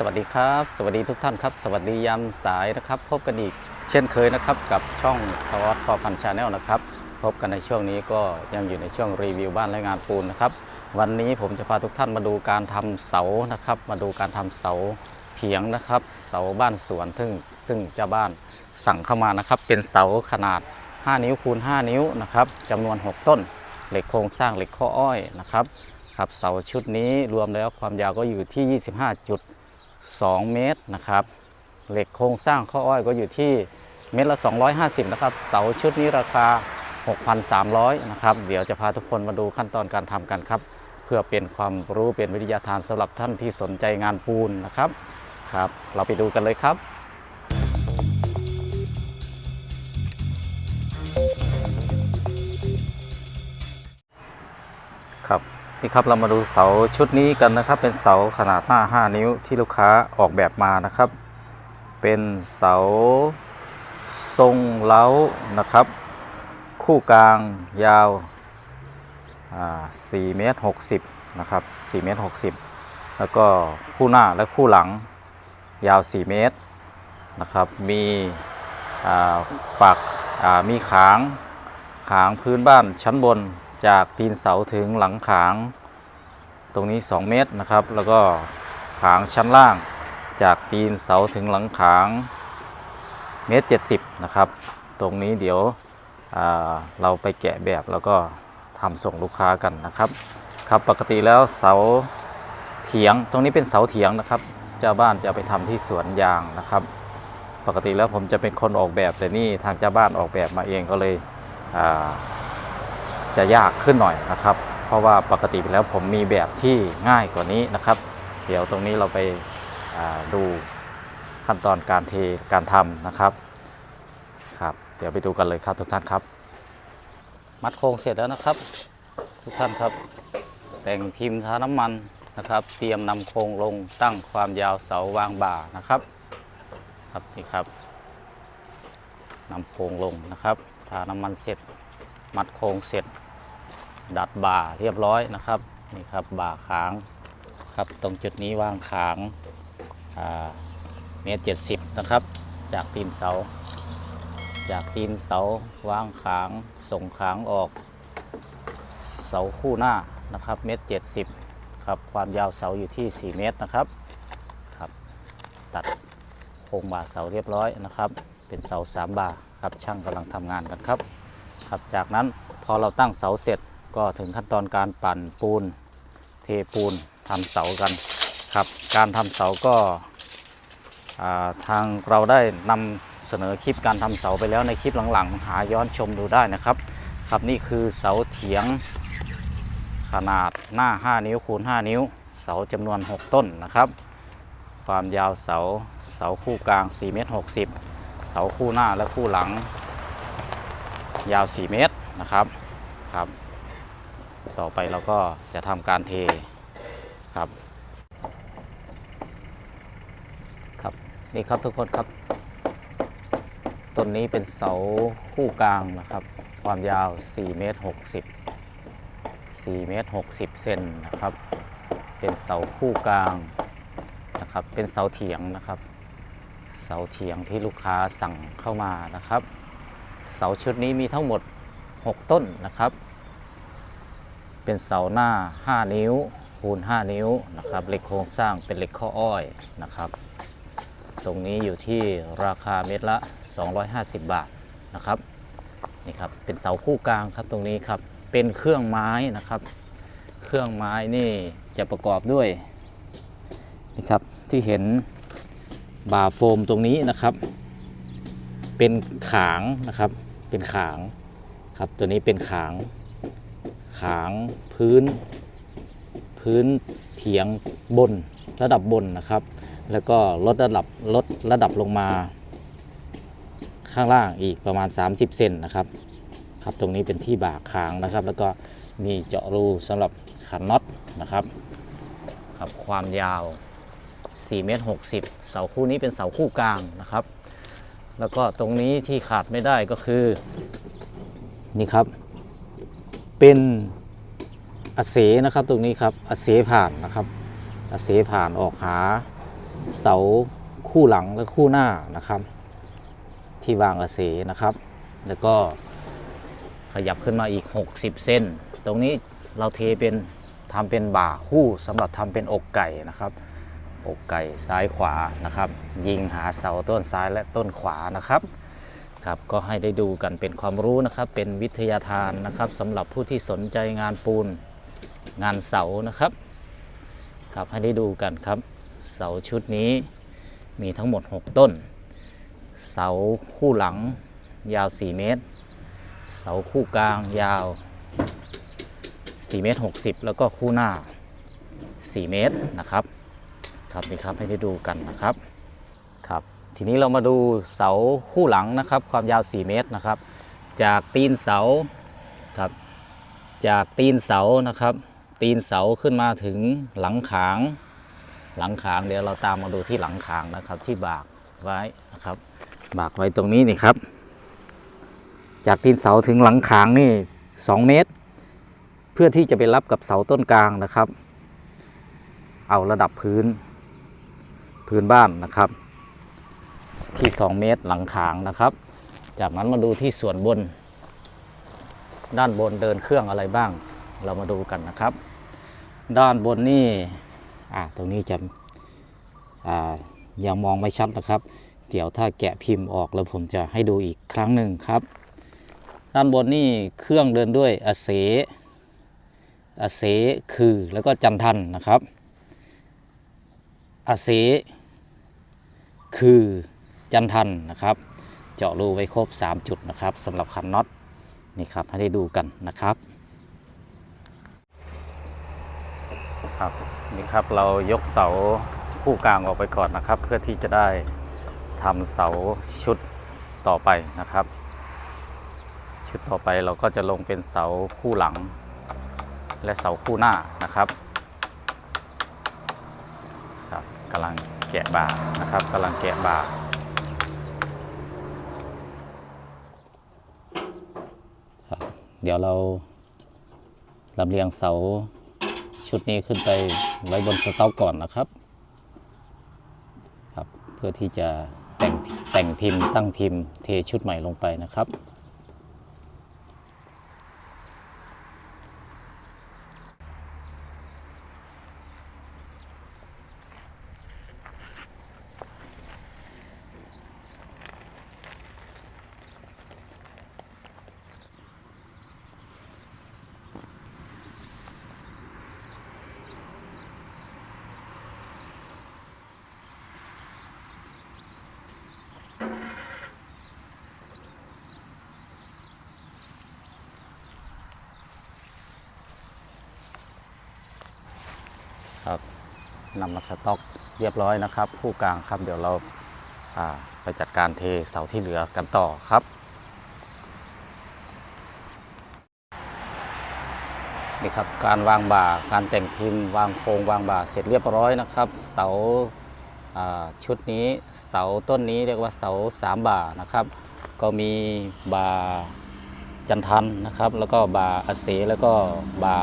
สวัสดีครับ สวัสดีทุกท่านครับ สวัสดียามสายนะครับ พบกันอีกเช่นเคยนะครับ กับช่องพาวฟอร์ฟันชาแนลนะครับ พบกันในช่วงนี้ก็ยังอยู่ในช่วงรีวิวบ้านและงานปูนนะครับ วันนี้ผมจะพาทุกท่านมาดูการทำเสานะครับ มาดูการทำเสาเถียงนะครับ เสาบ้านสวนซึ่งซึ่งเจ้าบ้านสั่งเข้ามานะครับ เป็นเสาขนาด 5 นิ้วคูณ 5 นิ้วนะครับจำนวน 6 ต้น เหล็กโครงสร้างเหล็กข้ออ้อยนะครับครับเสาชุดนี้รวมแล้วความยาวก็อยู่ที่ 2 เมตรนะครับ เหล็กโครงสร้างข้ออ้อยก็อยู่ที่เมตรละ 250 นะครับ เสาชุดนี้ราคา 6,300 นะครับ เดี๋ยวจะพาทุกคนมาดูขั้นตอนการทำกันครับ เพื่อเป็นความรู้เป็นวิทยาทานสำหรับท่านที่สนใจงานปูนนะครับ ครับ เราไปดูกันเลยครับ นี่ครับเรามาดูเสาชุดนี้กันนะครับ เป็นเสาขนาดหน้า 5 นิ้วที่ลูกค้าออกแบบมานะครับ เป็นเสาทรงเล้านะครับ คู่กลางยาว4เมตร60นะครับ4เมตร60 แล้วก็คู่หน้าและคู่หลังยาว 4 เมตรนะครับ มีอ่าฝักมีขางขางพื้นบ้านชั้นบน จากตีนเสาถึงหลังขาง ตรงนี้ 2 เมตรนะครับ แล้วก็ขางชั้นล่าง จากตีนเสาถึงหลังขางเมตร70นะครับ ตรงนี้เดี๋ยวเราไปแกะแบบแล้วก็ทำส่งลูกค้ากันนะครับครับปกติแล้วเสาเถียงตรงนี้เป็นเสาเถียงนะครับเจ้าบ้านจะไปทำที่สวนยางนะครับ ปกติแล้วผมจะเป็นคนออกแบบแต่นี่ทางเจ้าบ้านออกแบบมาเองก็เลยอ่า จะยากขึ้นหน่อยนะครับ เพราะว่าปกติแล้วผมมีแบบที่ง่ายกว่านี้นะครับ เดี๋ยวตรงนี้เราไปดูขั้นตอนการเทการทำนะครับครับ เดี๋ยวไปดูกันเลยครับทุกท่านครับ มัดโครงเสร็จแล้วนะครับ ทุกท่านครับ แต่งพิมพ์ทาน้ำมันนะครับ เตรียมนำโครงลงตั้งความยาวเสาวางบ่านะครับครับนี่ครับนำโครงลงนะครับทาน้ำมันเสร็จ มัดโครงเสร็จ ดัดบ่าเรียบร้อยนะครับนี่ครับบ่าขางครับตรงจุดนี้วางขางเมตรเจ็ดสิบนะครับ จากตีนเสา จากตีนเสาวางขางส่งขางออก เสาคู่หน้านะครับเมตรเจ็ดสิบครับความยาวเสาอยู่ที่ 4 เมตรนะครับครับตัดโครงบ่าเสาเรียบร้อยนะครับ เป็นเสาสามบ่าครับช่างกำลังทำงานกันครับครับจากนั้นพอเราตั้งเสาเสร็จ ก็ถึงขั้นตอนการปั่นปูน เทปูนทำเสากันครับ การทำเสาก็าทางเราได้นำเสนอคลิปการทำเสาไปแล้วในคลิปหลังๆ หาย้อนชมดูได้นะครับ ครับนี่คือเสาเถียงขนาดหน้า 5 นิ้วคูณ 5 นิ้ว เสาจำนวน 6 ต้นนะครับ ความยาวเสาเสาคู่กลาง4เมตร60 เสาคู่หน้าและคู่หลัง ยาว 4 เมตรนะครับครับ ต่อไปเราก็จะทำการเทครับครับนี่ครับทุกคนครับต้นนี้เป็นเสาคู่กลางนะครับ ความยาว4เมตร60 4เมตร60เซนนะครับ เป็นเสาคู่กลางนะครับ เป็นเสาเถียงนะครับ เสาเถียงที่ลูกค้าสั่งเข้ามานะครับ เสาชุดนี้มีทั้งหมด 6 ต้นนะครับ เป็นเสาหน้า 5 นิ้วคูณ 5 นิ้วนะครับเหล็กโครงสร้างเป็นเหล็กข้ออ้อยนะครับ ตรงนี้อยู่ที่ราคาเม็ดละ 250 บาทนะครับนี่ครับเป็นเสาคู่กลางครับตรงนี้ครับเป็นเครื่องไม้นะครับ เครื่องไม้นี่จะประกอบด้วยนี่ครับที่เห็นบ่าโฟมตรงนี้นะครับ เป็นขางนะครับเป็นขางครับตัวนี้เป็นขาง ขางพื้น พื้นเถียงบนระดับบนนะครับ แล้วก็ลดระดับลดระดับลงมา ข้างล่างอีกประมาณ 30 เซนนะครับครับตรงนี้เป็นที่บ่าคางนะครับ แล้วก็มีเจาะรูสำหรับขันน็อตนะครับครับความยาว4เมตร60 เสาคู่นี้เป็นเสาคู่กลางนะครับ แล้วก็ตรงนี้ที่ขาดไม่ได้ก็คือ นี่ครับ เป็นอเสนะครับตรงนี้ครับอเสผ่านนะครับอเสผ่านออกหาเสาคู่หลังและคู่หน้านะครับ ที่วางอาเสนะครับ แล้วก็ขยับขึ้นมาอีก 60เส้นตรงนี้เราเทเป็นทำเป็นบ่าคู่สำหรับทำเป็นอกไก่นะครับ อกไก่ซ้ายขวานะครับ ยิงหาเสาต้นซ้ายและต้นขวานะครับ ครับก็ให้ได้ดูกันเป็นความรู้นะครับ เป็นวิทยาทานนะครับสำหรับผู้ที่สนใจงานปูนงานเสานะครับ ครับให้ได้ดูกันครับ เสาชุดนี้มีทั้งหมด 6 ต้น เสาคู่หลังยาว 4 เมตร เสาคู่กลางยาว 4 เมตร 60 แล้วก็คู่หน้า 4 เมตรนะครับ ครับนี่ครับให้ได้ดูกันนะครับครับ ทีนี้เรามาดูเสาคู่หลังนะครับ ความยาว 4 เมตรนะครับ จากตีนเสาครับจากตีนเสานะครับ ตีนเสาขึ้นมาถึงหลังขาง หลังขางเดี๋ยวเราตามมาดูที่หลังขางนะครับ ที่บากไว้นะครับ บากไว้ตรงนี้นี่ครับ จากตีนเสาถึงหลังขางนี่ 2 เมตร เพื่อที่จะไปรับกับเสาต้นกลางนะครับ เอาระดับพื้นพื้นบ้านนะครับ ที่ 2 เมตรหลังขางนะครับ จากนั้นมาดูที่ส่วนบน ด้านบนเดินเครื่องอะไรบ้าง เรามาดูกันนะครับ ด้านบนนี่อ่าตรงนี้จะอ่ายังมองไม่ชัดนะครับ เดี๋ยวถ้าแกะพิมพ์ออกแล้วผมจะให้ดูอีกครั้งหนึ่งครับ ด้านบนนี่เครื่องเดินด้วยอาเสอาเสคือแล้วก็จันทันนะครับอาเสคือ จันทันนะครับ เจาะรูไว้ครบ 3 จุดนะครับสำหรับขันน็อตนี่ครับให้ได้ดูกันนะครับครับนี่ครับเรายกเสาคู่กลางออกไปก่อนนะครับ เพื่อที่จะได้ทำเสาชุดต่อไปนะครับ ชุดต่อไปเราก็จะลงเป็นเสาคู่หลัง และเสาคู่หน้านะครับครับกำลังแกะบ่านะครับกำลังแกะบ่าครับ เดี๋ยวเราลำเลียงเสาชุดนี้ขึ้นไปไว้บนสต็อกก่อนนะครับครับ เพื่อที่จะแต่งแต่งพิมพ์ตั้งพิมพ์เทชุดใหม่ลงไปนะครับ ครับนำมาสต็อกเรียบร้อยนะครับ ผู้กลางครับเดี๋ยวเราาไปจัดการเทเสาที่เหลือกันต่อครับ นี่ครับการวางบ่าการแต่งพิมพ์วางโครงวางบ่าเสร็จเรียบร้อยนะครับ เสา ชุดนี้เสาต้นนี้เรียกว่าเสาสามบ่านะครับ ก็มีบ่าจันทันนะครับ แล้วก็บ่าอาเสแล้วก็บ่า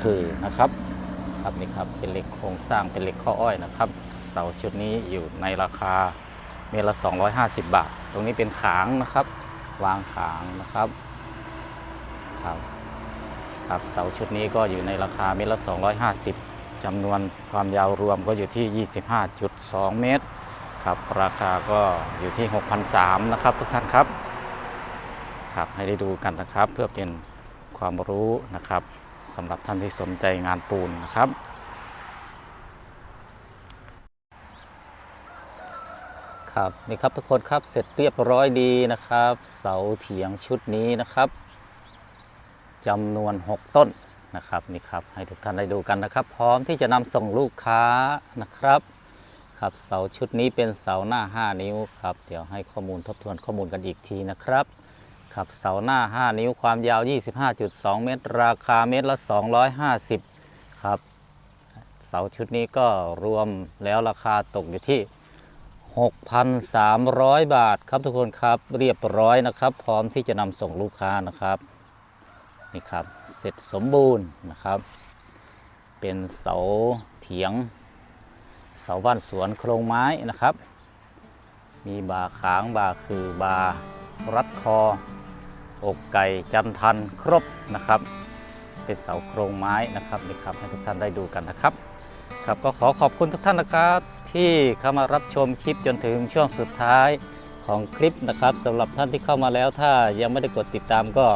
คือนะครับครับนี่ครับเป็นเหล็กโครงสร้างเป็นเหล็กข้ออ้อยนะครับ เสาชุดนี้อยู่ในราคาเมตรละ 250 บาท ตรงนี้เป็นขางนะครับ วางขางนะครับครับครับเสาชุดนี้ก็อยู่ในราคาเมตรละ 250 จำนวนความยาวรวมก็อยู่ที่ 25.2 เมตรครับราคาก็อยู่ที่ 6,300นะครับทุกท่านครับครับให้ได้ดูกันนะครับ เพื่อเป็นความรู้นะครับสำหรับท่านที่สนใจงานปูนนะครับครับนี่ครับทุกคนครับเสร็จเรียบร้อยดีนะครับ เสาเถียงชุดนี้นะครับจำนวน 6 ต้น นะครับนี่ครับให้ทุกท่านได้ดูกันนะครับ พร้อมที่จะนำส่งลูกค้านะครับครับเสาชุดนี้เป็นเสาหน้า 5 นิ้วครับเดี๋ยวให้ข้อมูลทบทวนข้อมูลกันอีกทีนะครับครับเสาหน้า 5 นิ้วความยาว 25.2 เมตร ราคาเมตรละ 250ครับเสาชุดนี้ก็รวมแล้วราคาตกอยู่ที่ 6,300 บาทครับทุกคนครับเรียบร้อยนะครับ พร้อมที่จะนำส่งลูกค้านะครับ นี่ครับเสร็จสมบูรณ์นะครับ เป็นเสาเถียง เสาบ้านสวนโครงไม้นะครับ มีบาขางบาคือบารัดคอ อกไก่จันทันครบนะครับ เป็นเสาโครงไม้นะครับนี่ครับให้ทุกท่านได้ดูกันนะครับ ครับก็ขอขอบคุณทุกท่านนะครับที่เข้ามารับชมคลิปจนถึงช่วงสุดท้ายของคลิปนะครับสำหรับท่านที่เข้ามาแล้วถ้ายังไม่ได้กดติดตามก็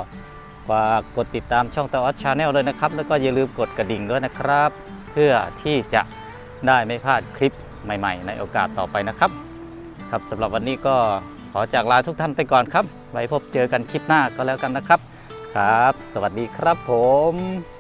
ฝากกดติดตามช่องตาออสชาแนลเลยนะครับ แล้วก็อย่าลืมกดกระดิ่งด้วยนะครับ เพื่อที่จะได้ไม่พลาดคลิปใหม่ ๆ ในโอกาสต่อไปนะครับ ครับสำหรับวันนี้ก็ขอจากลาทุกท่านไปก่อนครับ ไว้พบเจอกันคลิปหน้าก็แล้วกันนะครับ ครับ สวัสดีครับผม